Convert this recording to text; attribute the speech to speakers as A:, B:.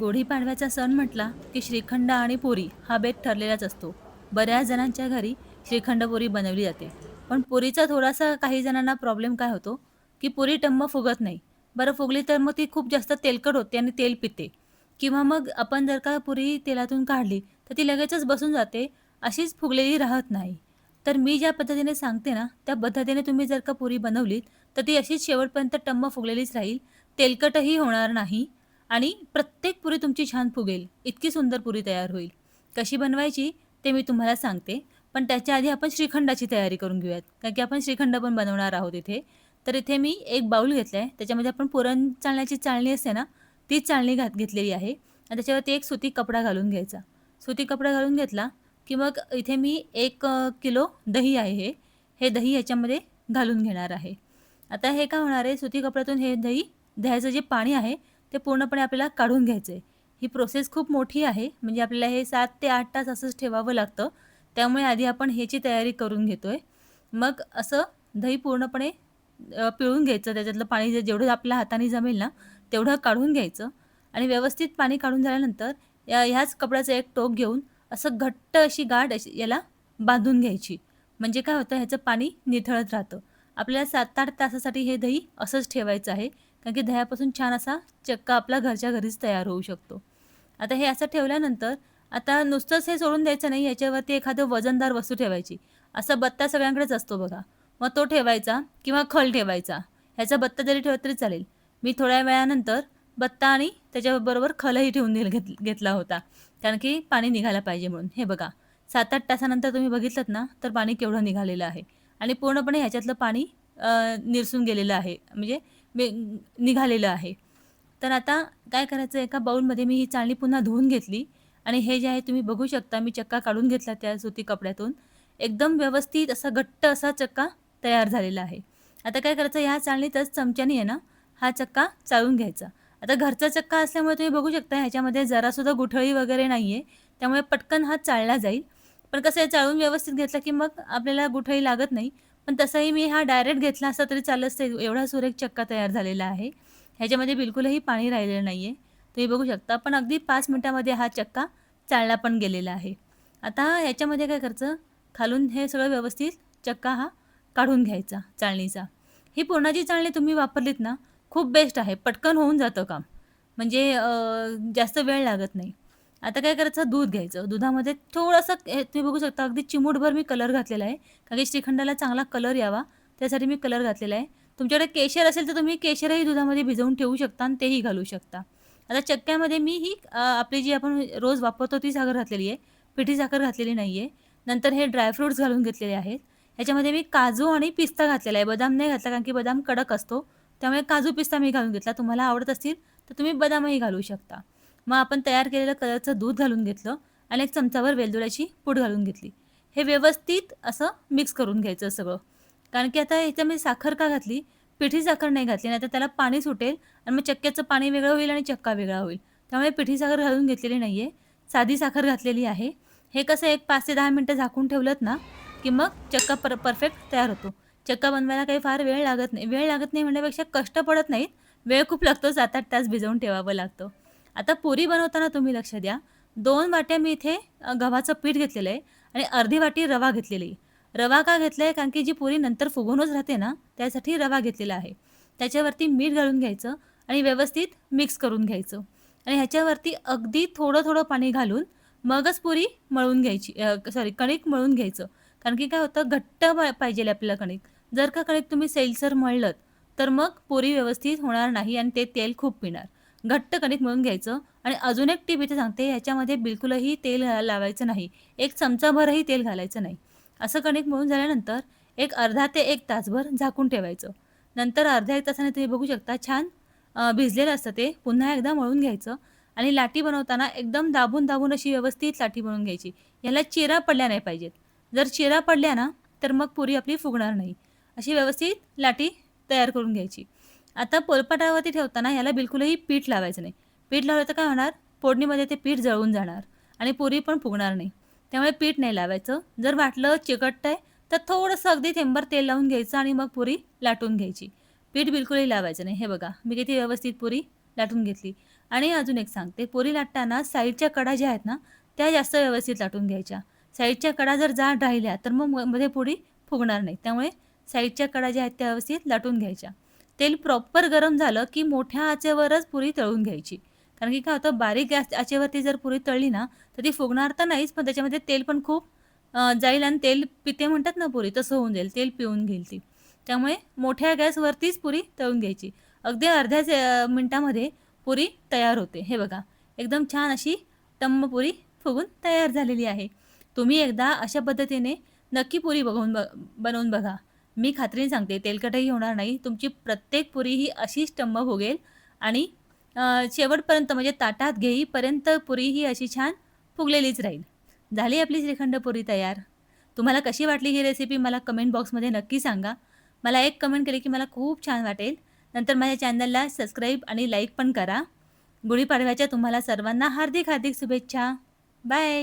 A: गुढीपाडव्याचा सण म्हटला की श्रीखंड आणि पुरी हा बेत ठरलेलाच असतो. बऱ्याच जणांच्या घरी श्रीखंड पुरी बनवली जाते. पण पुरीचा थोडासा काही जणांना प्रॉब्लेम काय होतो? की पुरी टम्म फुगत नाही. बरं फुगली तर मग ती खूप जास्त तेलकट होते आणि तेल पिते. किंवा मग आपण जर का पुरी तेलातून काढली तर ती लगेचच बसून जाते अशीच फुगलेली राहत नाही. तर मी ज्या पद्धतीने सांगते ना त्या पद्धतीने तुम्ही जर का पुरी बनवलीत तर ती अशीच शेवटपर्यंत टम्म फुगलेलीच राहील. तेलकटही होणार नाही. आणि प्रत्येक पुरी तुमची छान फुगेल. इतकी सुंदर पुरी तयार होईल. कशी बनवायची ते मी तुम्हाला सांगते. पण त्याच्या आधी आपण श्रीखंडाची तयारी करून घेऊयात. कारण की आपण श्रीखंड पण बनवणार आहोत इथे. तर इथे मी एक बाऊल घेतला आहे त्याच्यामध्ये आपण पुरण चालण्याची चाळणी असते ना तीच चाळणी घात घेतलेली आहे. आणि त्याच्यावरती एक सुती कपडा घालून घ्यायचा. सुती कपडा घालून घेतला की मग इथे मी एक किलो दही आहे हे. हे दही ह्याच्यामध्ये घालून घेणार आहे. आता हे काय होणार आहे? सुती कपड्यातून हे दही दह्याचं जे पाणी आहे ते पूर्णपणे आपल्याला काढून घ्यायचं आहे ही प्रोसेस खूप मोठी आहे. म्हणजे आपल्याला हे सात ते आठ तास असंच ठेवावं लागतं. त्यामुळे आधी आपण ह्याची तयारी करून घेतो आहे मग असं दही पूर्णपणे पिळून घ्यायचं. त्याच्यातलं पाणी जे जेवढं आपल्या हाताने जमेल ना तेवढं काढून घ्यायचं. आणि व्यवस्थित पाणी काढून झाल्यानंतर या ह्याच कपड्याचं एक टोक घेऊन असं घट्ट अशी गाठ अशी याला बांधून घ्यायची. म्हणजे काय होतं? ह्याचं पाणी निथळत राहतं. आपल्याला सात आठ तासासाठी हे दही असंच ठेवायचं आहे. कारण की दह्यापासून छान असा चक्का आपला घरच्या घरीच तयार होऊ शकतो. आता हे असं ठेवल्यानंतर आता नुसतंच हे सोडून द्यायचं नाही याच्यावरती एखादं वजनदार वस्तू ठेवायची. असा बत्ता सगळ्यांकडेच असतो बघा. मग तो ठेवायचा किंवा खल ठेवायचा. ह्याचा बत्ता जरी ठेवला तरी चालेल. मी थोड्या वेळानंतर बत्ता आणि त्याच्याबरोबर खलही ठेवून घेत घेतला होता. कारण की पाणी निघायला पाहिजे म्हणून. हे बघा. सात आठ तासानंतर तुम्ही बघितलं ना तर पाणी केवढं निघालेलं आहे. आणि पूर्णपणे ह्याच्यातलं पाणी निरसून गेलेलं आहे. म्हणजे निघालेलं आहे. तर आता काय करायचं एका बाऊलमध्ये मी ही चाळणी पुन्हा धुवून घेतली आणि हे जे आहे तुम्ही बघू शकता मी चक्का काढून घेतला त्या सुती कपड्यातून. एकदम व्यवस्थित असा घट्ट असा चक्का तयार झालेला आहे. आता काय करायचं ह्या चाळणीतच चमच्याने आहे ना हा चक्का चाळून घ्यायचा. आता घरचा चक्का असल्यामुळे तुम्ही बघू शकता ह्याच्यामध्ये जरासुद्धा गुठळी वगैरे नाही आहे त्यामुळे पटकन हा चाळला जाईल. पण कसं आहे चाळून व्यवस्थित घेतला की मग आपल्याला गुठळी लागत नाही. पण तसंही मी हा डायरेक्ट घेतला असता तरी चालत असते एवढा सुरेख चक्का तयार झालेला आहे. ह्याच्यामध्ये बिलकुलही पाणी राहिलेलं नाही आहे तुम्ही बघू शकता पण अगदी पाच मिनटामध्ये हा चक्का चाळला पण गेलेला आहे. आता ह्याच्यामध्ये काय करायचं? खालून हे सगळं व्यवस्थित चक्का हा काढून घ्यायचा चाळणीचा. ही पुरणाची चाळणी तुम्ही वापरलीत ना खूप बेस्ट आहे. पटकन होऊन जातं काम. म्हणजे जास्त वेळ लागत नाही. आता काय करायचं? दूध घ्यायचं. दुधामध्ये थोडंसं हे तुम्ही बघू शकता अगदी चिमूटभर मी कलर घातलेला आहे. कारण की श्रीखंडाला चांगला कलर यावा. त्यासाठी मी कलर घातलेला आहे. तुमच्याकडे केशर असेल तर तुम्ही केशरही दुधामध्ये भिजवून ठेवू शकता आणि तेही घालू शकता. आता चक्क्यामध्ये मी ही आपली जी आपण रोज वापरतो ती साखर घातलेली आहे. पिठी साखर घातलेली नाही आहे. नंतर हे ड्रायफ्रूट्स घालून घेतलेले आहेत. ह्याच्यामध्ये मी काजू आणि पिस्ता घातलेला आहे. बदाम नाही घातला कारण की बदाम कडक असतो. त्यामुळे काजू पिस्ता मी घालून घेतला. तुम्हाला आवडत असतील तर तुम्ही बदामही घालू शकता. मग आपण तयार केलेलं कलरचं दूध घालून घेतलं आणि एक चमचाभर वेलदोड्याची पूड घालून घेतली. हे व्यवस्थित असं मिक्स करून घ्यायचं सगळं. कारण की आता ह्याच्यामध्ये साखर का घातली? पिठी साखर नाही घातली नाही तर त्याला पाणी सुटेल आणि मग चक्क्याचं पाणी वेगळं होईल आणि चक्का वेगळा होईल. त्यामुळे पिठी साखर घालून घेतलेली नाही आहे साधी साखर घातलेली आहे. हे कसं एक पाच ते दहा मिनटं झाकून ठेवलं ना की मग चक्का पर परफेक्ट तयार होतो. चक्का बनवायला काही फार वेळ लागत नाही. वेळ लागत नाही म्हणण्यापेक्षा कष्ट पडत नाहीत. वेळ खूप लागतो सात आठ तास भिजवून ठेवावं लागतं. आता पुरी बनवताना तुम्ही लक्ष द्या. दोन वाट्या मी इथे गव्हाचं पीठ घेतलेलं आहे आणि अर्धी वाटी रवा घेतलेली. आहे रवा का घेतला आहे कारण की जी पुरी नंतर फुगूनच राहते ना त्यासाठी रवा घेतलेला आहे. त्याच्यावरती मीठ घालून घ्यायचं आणि व्यवस्थित मिक्स करून घ्यायचं. आणि ह्याच्यावरती अगदी थोडं थोडं पाणी घालून मगच पुरी मळून घ्यायची सॉरी कणिक मळून घ्यायचं. कारण की काय होतं? घट्ट पाहिजे आपल्याला कणिक. जर का कणिक तुम्ही सैलसर मळलं तर मग पुरी व्यवस्थित होणार नाही आणि ते तेल खूप पिणार. घट्ट कणिक मळून घ्यायचं. आणि अजून एक टीप इथे सांगते ह्याच्यामध्ये बिलकुलही तेल घा- लावायचं नाही. एक चमचाभरही तेल घालायचं नाही. असं कणिक मळून झाल्यानंतर एक अर्धा ते एक तासभर झाकून ठेवायचं. नंतर अर्ध्या एक तासाने तुम्ही बघू शकता छान भिजलेलं असतं ते. पुन्हा एकदा मळून घ्यायचं. आणि लाटी बनवताना एकदम दाबून दाबून अशी व्यवस्थित लाटी बनवून घ्यायची. याला चिरा पडल्या नाही पाहिजेत. जर चिरा पडल्या ना तर मग पुरी आपली फुगणार नाही. अशी व्यवस्थित लाटी तयार करून घ्यायची. आता पोलपाटावरती ठेवताना याला बिलकुलही पीठ लावायचं नाही. पीठ लावलं तर काय होणार? फोडणीमध्ये ते पीठ जळून जाणार आणि पुरी पण फुगणार नाही. त्यामुळे पीठ नाही लावायचं. जर वाटलं चिकटत आहे तर थोडंसं अगदी थेंबर तेल लावून घ्यायचं आणि मग पुरी लाटून घ्यायची. पीठ बिलकुलही लावायचं नाही. हे बघा मी किती व्यवस्थित पुरी लाटून घेतली. आणि अजून एक सांगते. पुरी लाटताना साईडच्या कडा ज्या आहेत ना त्या जास्त व्यवस्थित लाटून घ्यायच्या. साईडच्या कडा जर जाड राहिल्या तर मग म- मध्ये पुरी फुगणार नाही. त्यामुळे साईडच्या कडा ज्या आहेत त्या व्यवस्थित लाटून घ्यायच्या. तेल प्रॉपर गरम झालं की मोठ्या आचेवरच पुरी तळून घ्यायची. कारण की काय होतं बारीक गॅस आचेवरती जर पुरी तळली ना तर ती फुगणार तर नाहीच पण त्याच्यामध्ये तेल पण खूप जाईल आणि तेल पिते म्हणतात ना पुरी तसं होऊन जाईल तेल पिऊन घेईल ती. त्यामुळे मोठ्या गॅसवरतीच पुरी तळून घ्यायची. अगदी अर्ध्या मिनिटामध्ये पुरी तयार होते. हे बघा एकदम छान अशी टम्म पुरी फुगून तयार झालेली आहे. तुम्ही एकदा अशा पद्धतीने नक्की पुरी बघून ब बनवून बघा. मी खात्रीने सांगते तेलकटही होणार नाही. तुमची प्रत्येक पुरी ही अशीच टम्म फुगेल आणि शेवटपर्यंत म्हणजे ताटात घेईपर्यंत पुरी ही अशी छान फुगलेलीच राहील. झाली आपली श्रीखंड पुरी तयार? तुम्हाला कशी वाटली ही रेसिपी मला कमेंट बॉक्समध्ये नक्की सांगा. मला एक कमेंट केली की मला खूप छान वाटेल. नंतर माझ्या चॅनलला सबस्क्राईब आणि लाईक पण करा. गुढीपाडव्याच्या तुम्हाला सर्वांना हार्दिक हार्दिक शुभेच्छा. बाय